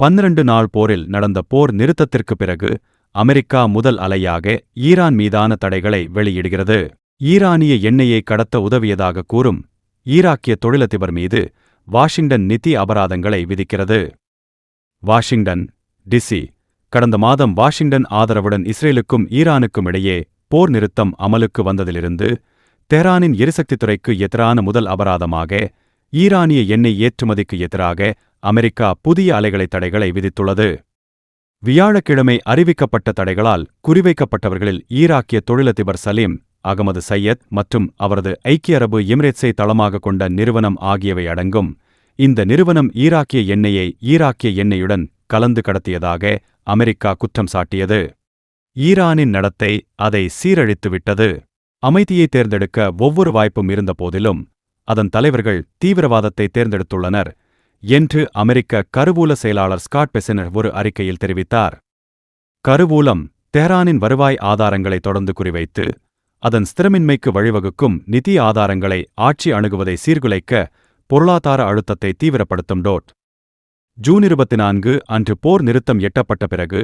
பன்னிரண்டு நாள் போரில் நடந்த போர் நிறுத்தத்திற்குப் பிறகு அமெரிக்கா முதல் அலையாக ஈரான் மீதான தடைகளை வெளியிடுகிறது. ஈரானிய எண்ணெயை கடத்த உதவியதாக கூறும் ஈராக்கிய தொழிலதிபர் மீது வாஷிங்டன் நிதி அபராதங்களை விதிக்கிறது. Washington DC. கடந்த மாதம் வாஷிங்டன் ஆதரவுடன் இஸ்ரேலுக்கும் ஈரானுக்கும் இடையே போர் நிறுத்தம் அமலுக்கு வந்ததிலிருந்து தெஹ்ரானின் எரிசக்தித் துறைக்கு எதிரான முதல் அபராதமாக ஈரானிய எண்ணெய் ஏற்றுமதிக்கு எதிராக அமெரிக்கா புதிய அலைகளை தடைகளை விதித்துள்ளது. வியாழக்கிழமை அறிவிக்கப்பட்ட தடைகளால் குறிவைக்கப்பட்டவர்களில் ஈராக்கிய தொழிலதிபர் சலீம் அகமது சையத் மற்றும் அவரது ஐக்கிய அரபு எமிரேட்ஸை தளமாக கொண்ட நிறுவனம் ஆகியவை அடங்கும். இந்த நிறுவனம் ஈராக்கிய எண்ணெயை ஈராக்கிய எண்ணெயுடன் கலந்து கடத்தியதாக அமெரிக்கா குற்றம் சாட்டியது. ஈரானின் நடத்தை அதை சீரழித்துவிட்டது. அமைதியை தேர்ந்தெடுக்க ஒவ்வொரு வாய்ப்பும் இருந்தபோதிலும் அதன் தலைவர்கள் தீவிரவாதத்தை தேர்ந்தெடுத்துள்ளனர். என்று அமெரிக்க கருவூல செயலாளர் ஸ்காட் பெசனர் ஒரு அறிக்கையில் தெரிவித்தார். கருவூலம் தெஹ்ரானின் வருவாய் ஆதாரங்களை தொடர்ந்து குறிவைத்து அதன் ஸ்திரமின்மைக்கு வழிவகுக்கும் நிதி ஆதாரங்களை ஆட்சி அணுகுவதை சீர்குலைக்க பொருளாதார அழுத்தத்தை தீவிரப்படுத்தும் டோட். ஜூன் இருபத்தி நான்கு அன்று போர் நிறுத்தம் எட்டப்பட்ட பிறகு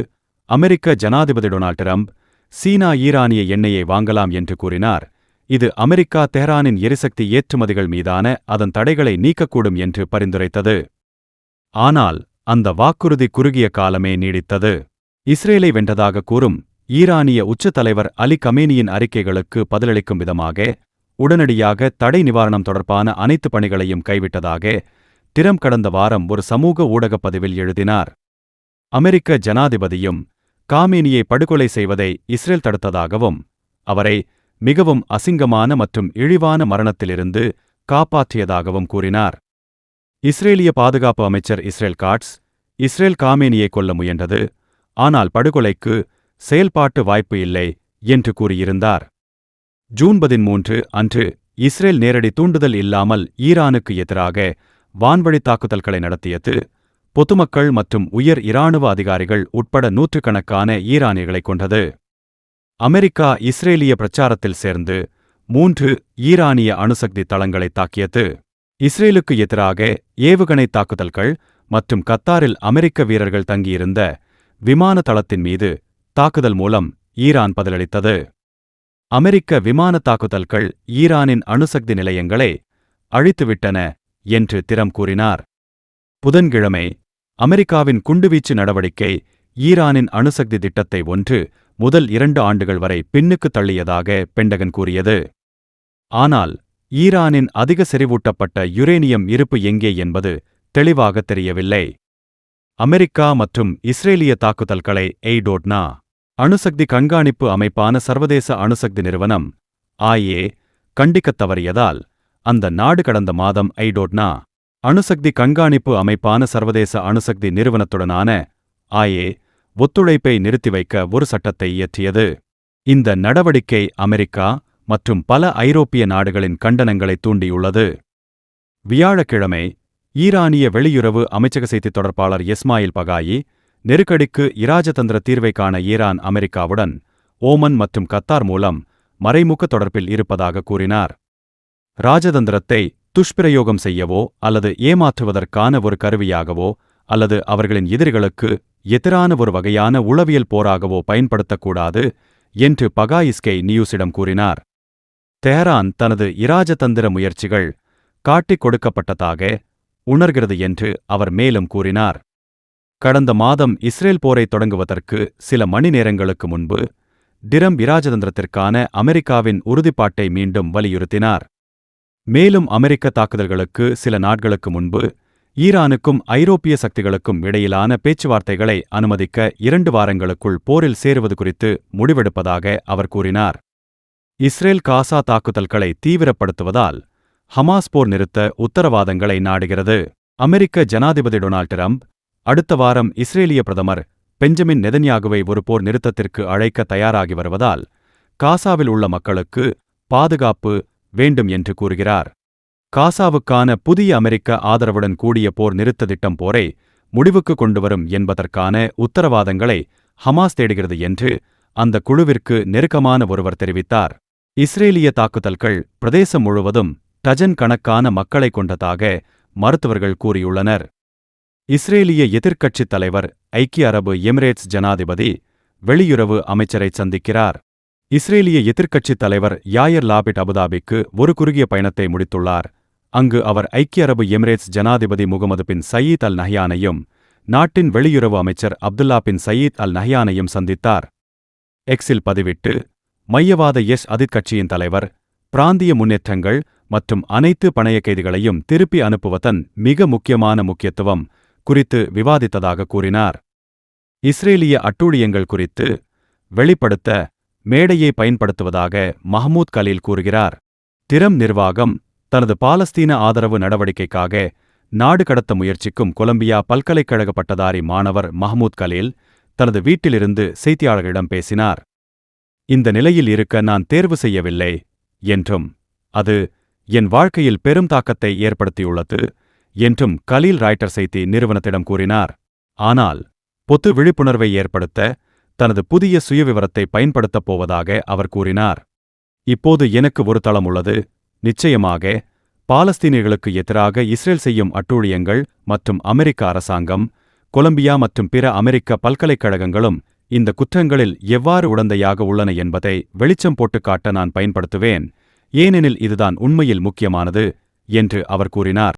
அமெரிக்க ஜனாதிபதி டொனால்ட் ட்ரம்ப் சீனா ஈரானிய எண்ணெயை வாங்கலாம் என்று கூறினார். இது அமெரிக்கா தெஹ்ரானின் எரிசக்தி ஏற்றுமதிகள் மீதான அதன் தடைகளை நீக்கக்கூடும் என்று பரிந்துரைத்தது. ஆனால் அந்த வாக்குறுதி குறுகிய காலமே நீடித்தது. இஸ்ரேலை வென்றதாக கூறும் ஈரானிய உச்சத்தலைவர் அலி கமேனியின் அறிக்கைகளுக்கு பதிலளிக்கும் விதமாக உடனடியாக தடை நிவாரணம் தொடர்பான அனைத்து பணிகளையும் கைவிட்டதாக டிரம் கடந்த வாரம் ஒரு சமூக ஊடகப் பதிவில் எழுதினார். அமெரிக்க ஜனாதிபதியும் காமேனியை படுகொலை செய்வதை இஸ்ரேல் தடுத்ததாகவும் அவரை மிகவும் அசிங்கமான மற்றும் இழிவான மரணத்திலிருந்து காப்பாற்றியதாகவும் கூறினார். இஸ்ரேலிய பாதுகாப்பு அமைச்சர் இஸ்ரேல் காட்ஸ் இஸ்ரேல் காமேனியை கொல்ல முயன்றது ஆனால் படுகொலைக்கு செயல்பாட்டு வாய்ப்பு இல்லை என்று கூறியிருந்தார். ஜூன் பதிமூன்று அன்று இஸ்ரேல் நேரடி தூண்டுதல் இல்லாமல் ஈரானுக்கு எதிராக வான்வழி தாக்குதல்களை நடத்தியது பொதுமக்கள் மற்றும் உயர் இராணுவ அதிகாரிகள் உட்பட நூற்றுக்கணக்கான ஈரானியர்களை கொண்டது அமெரிக்கா இஸ்ரேலிய பிரச்சாரத்தில் சேர்ந்து மூன்று ஈரானிய அணுசக்தி தளங்களை தாக்கியது. இஸ்ரேலுக்கு எதிராக ஏவுகணை தாக்குதல்கள் மற்றும் கத்தாரில் அமெரிக்க வீரர்கள் தங்கியிருந்த விமான தளத்தின் மீது தாக்குதல் மூலம் ஈரான் பதிலளித்தது. அமெரிக்க விமான தாக்குதல்கள் ஈரானின் அணுசக்தி நிலையங்களை அழித்துவிட்டன என்று திறம் கூறினார். புதன்கிழமை அமெரிக்காவின் குண்டுவீச்சு நடவடிக்கை ஈரானின் அணுசக்தி திட்டத்தை ஒன்று முதல் இரண்டு ஆண்டுகள் வரை பின்னுக்கு தள்ளியதாக பெண்டகன் கூறியது. ஆனால் ஈரானின் அதிக செறிவூட்டப்பட்ட யுரேனியம் இருப்பு எங்கே என்பது தெளிவாக தெரியவில்லை. அமெரிக்கா மற்றும் இஸ்ரேலிய தாக்குதல்களை எய்டோட்னா அணுசக்தி கண்காணிப்பு அமைப்பான சர்வதேச அணுசக்தி நிறுவனம் ஆயே கண்டிக்கத் தவறியதால் அந்த நாடு கடந்த மாதம் ஐடோட்னா அணுசக்தி கண்காணிப்பு அமைப்பான சர்வதேச அணுசக்தி நிறுவனத்துடனான ஆயே ஒத்துழைப்பை நிறுத்தி வைக்க ஒரு சட்டத்தை இயற்றியது. இந்த நடவடிக்கை அமெரிக்கா மற்றும் பல ஐரோப்பிய நாடுகளின் கண்டனங்களை தூண்டியுள்ளது. வியாழக்கிழமை ஈரானிய வெளியுறவு அமைச்சக செய்தித் தொடர்பாளர் இஸ்மாயில் பகாயி நெருக்கடிக்கு இராஜதந்திர தீர்வை காண ஈரான் அமெரிக்காவுடன் ஓமன் மற்றும் கத்தார் மூலம் மறைமுக தொடர்பில் இருப்பதாக கூறினார். ராஜதந்திரத்தை துஷ்பிரயோகம் செய்யவோ அல்லது ஏமாற்றுவதற்கான ஒரு கருவியாகவோ அல்லது அவர்களின் எதிரிகளுக்கு எதிரான ஒரு வகையான உளவியல் போராகவோ பயன்படுத்தக்கூடாது என்று பகாயிஸ்கே நியூஸிடம் கூறினார். தெஹரான் தனது இராஜதந்திர முயற்சிகள் காட்டிக் கொடுக்கப்பட்டதாக உணர்கிறது என்று அவர் மேலும் கூறினார். கடந்த மாதம் இஸ்ரேல் போரை தொடங்குவதற்கு சில மணி நேரங்களுக்கு முன்பு டிரம் இராஜதந்திரத்திற்கான அமெரிக்காவின் உறுதிப்பாட்டை மீண்டும் வலியுறுத்தினார். மேலும் அமெரிக்க தாக்குதல்களுக்கு சில நாட்களுக்கு முன்பு ஈரானுக்கும் ஐரோப்பிய சக்திகளுக்கும் இடையிலான பேச்சுவார்த்தைகளை அனுமதிக்க இரண்டு வாரங்களுக்குள் போரில் சேருவது குறித்து முடிவெடுப்பதாக அவர் கூறினார். இஸ்ரேல் காசா தாக்குதல்களை தீவிரப்படுத்துவதால் ஹமாஸ் போர் நிறுத்த உத்தரவாதங்களை நாடுகிறது. அமெரிக்க ஜனாதிபதி டொனால்ட் ட்ரம்ப் அடுத்த வாரம் இஸ்ரேலிய பிரதமர் பெஞ்சமின் நெதன்யாகுவை ஒரு போர் நிறுத்தத்திற்கு அழைக்க தயாராகி வருவதால் காசாவில் உள்ள மக்களுக்கு பாதுகாப்பு வேண்டும் என்று கூறுகிறார். காசாவுக்கான புதிய அமெரிக்க ஆதரவுடன் கூடிய போர் நிறுத்த திட்டம் போரை முடிவுக்கு கொண்டுவரும் என்பதற்கான உத்தரவாதங்களை ஹமாஸ் தேடுகிறது என்று அந்த குழுவிற்கு நெருக்கமான ஒருவர் தெரிவித்தார். இஸ்ரேலிய தாக்குதல்கள் பிரதேசம் முழுவதும் டஜன் கணக்கான மக்களை கொண்டதாக மருத்துவர்கள் கூறியுள்ளனர். இஸ்ரேலிய எதிர்க்கட்சித் தலைவர் ஐக்கிய அரபு எமிரேட்ஸ் ஜனாதிபதி வெளியுறவு அமைச்சரை சந்திக்கிறார். இஸ்ரேலிய எதிர்க்கட்சித் தலைவர் யாயர் லாபிட் அபுதாபிக்கு ஒரு குறுகிய பயணத்தை முடித்துள்ளார். அங்கு அவர் ஐக்கிய அரபு எமிரேட்ஸ் ஜனாதிபதி முகமது பின் சயீத் அல் நஹ்யானையும் நாட்டின் வெளியுறவு அமைச்சர் அப்துல்லா பின் சயீத் அல் நஹ்யானையும் சந்தித்தார். எக்ஸில் பதிவிட்டு மையவாத எஸ் அதித் கட்சியின் தலைவர் பிராந்திய முன்னேற்றங்கள் மற்றும் அனைத்து பணைய கைதிகளையும் திருப்பி அனுப்புவதன் மிக முக்கியமான முக்கியத்துவம் குறித்து விவாதித்ததாக கூறினார். இஸ்ரேலிய அட்டூழியங்கள் குறித்து வெளிப்படுத்த மேடையை பயன்படுத்துவதாக மஹ்மூத் கலீல் கூறுகிறார். திறம் நிர்வாகம் தனது பாலஸ்தீன ஆதரவு நடவடிக்கைக்காக நாடு கடத்த முயற்சிக்கும் கொலம்பியா பல்கலைக்கழக பட்டதாரி மாணவர் மஹமூத் கலீல் தனது வீட்டிலிருந்து செய்தியாளர்களிடம் பேசினார். இந்த நிலையில் இருக்க நான் தேர்வு செய்யவில்லை என்றும் அது என் வாழ்க்கையில் பெரும் தாக்கத்தை ஏற்படுத்தியுள்ளது என்றும் கலீல் ராய்டர் செய்தி நிறுவனத்திடம் கூறினார். ஆனால் பொது விழிப்புணர்வை ஏற்படுத்த தனது புதிய சுயவிவரத்தை பயன்படுத்தப் போவதாக அவர் கூறினார். இப்போது எனக்கு ஒரு தளம் உள்ளது நிச்சயமாக பாலஸ்தீனியர்களுக்கு எதிராக இஸ்ரேல் செய்யும் அட்டூழியங்கள் மற்றும் அமெரிக்க அரசாங்கம் கொலம்பியா மற்றும் பிற அமெரிக்க பல்கலைக்கழகங்களும் இந்த குற்றங்களில் எவ்வாறு உடந்தையாக உள்ளன என்பதை வெளிச்சம் போட்டுக் காட்ட நான் பயன்படுத்துவேன். ஏனெனில் இதுதான் உண்மையில் முக்கியமானது என்று அவர் கூறினார்.